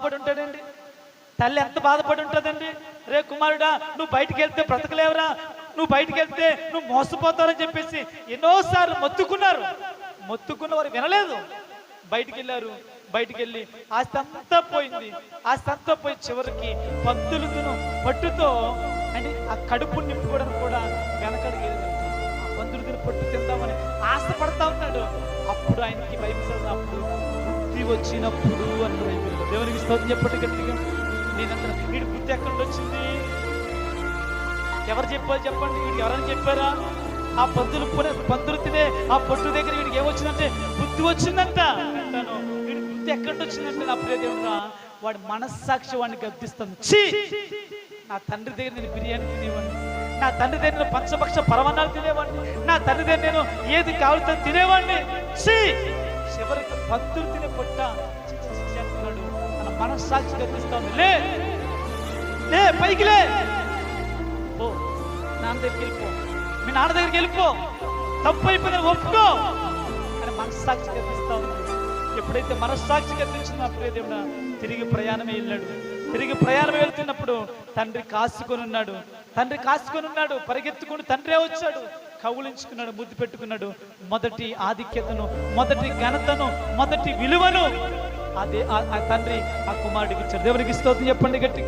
బాధపడి ఉంటాడండి తల్లి ఎంత బాధపడి ఉంటుందండి రే కుమారుడా నువ్వు బయటికి వెళ్తే బ్రతకలేవురా. నువ్వు బయటికి వెళ్తే నువ్వు మోసపోతావని చెప్పేసి ఎన్నోసార్లు మొత్తుకున్నారు. మొత్తుకున్న వారు వినలేదు. బయటికి వెళ్ళారు బయటికి వెళ్ళి ఆస్తి అంతా పోయింది. ఆస్తి అంతా పోయి చివరికి పందులతో పట్టుతో అని ఆ కడుపు నింపుకోవడం కూడా వెనకడికి ఆ పందులతో పట్టు తిందామని ఆశపడతా ఉన్నాడు. అప్పుడు ఆయనకి బైబిల్ చదివినప్పుడు బుద్ధి వచ్చినప్పుడు అని దేవునికి స్తోత్రం చెప్పండి గట్టిగా. నేనంతా వీడి బుద్ధి ఎక్కడ వచ్చింది ఎవరు చెప్పారు చెప్పండి? వీడికి ఎవరైనా చెప్పారా? ఆ పందులు పున- పందులు తినే ఆ పొట్టు దగ్గర వీడికి ఏమొచ్చిందంటే బుద్ధి వచ్చిందంట. అంటాను. వీడి బుద్ధి ఎక్కడ వచ్చిందంటే నా ప్రియ వాడి మనస్సాక్షి వాడిని గద్దిస్తుంది ఛీ! నా తండ్రి దగ్గర నేను బిర్యానీ తినేవాడిని. నా తండ్రి దగ్గర నేను పంచపక్ష పరమాన్నాలు తినేవాడిని. నా తండ్రి దగ్గర నేను ఏది కావాలితో తినేవాడిని. ఛీ! చివరికి భక్తులు తినే పొట్ట చేస్తున్నాడు ఛీ, తన మనస్సాక్షి గద్దిస్తుంది లే! లే పైకి లే! ఓ నాన్న దగ్గరికి వెళ్ళిపో. మీ నాన్న దగ్గరికి వెళ్ళిపో. తప్పు అయిపోయిందని ఒప్పుకో. అని మనస్సాక్షి కనిపిస్తా ఎప్పుడైతే మనస్సాక్షి కనిపించిందో అప్పుడే దేవుడా తిరిగి ప్రయాణమే వెళ్ళాడు. తిరిగి ప్రయాణం వెళ్తున్నప్పుడు తండ్రి కాసుకొని ఉన్నాడు. తండ్రి కాసుకొని ఉన్నాడు పరిగెత్తుకుని తండ్రే వచ్చాడు. కౌలించుకున్నాడు ముద్దు పెట్టుకున్నాడు. మొదటి ఆధిక్యతను మొదటి ఘనతను మొదటి విలువను అదే ఆ తండ్రి ఆ కుమారుడికి ఇచ్చాడు. దేవునికి స్తోత్రం చెప్పండి గట్టి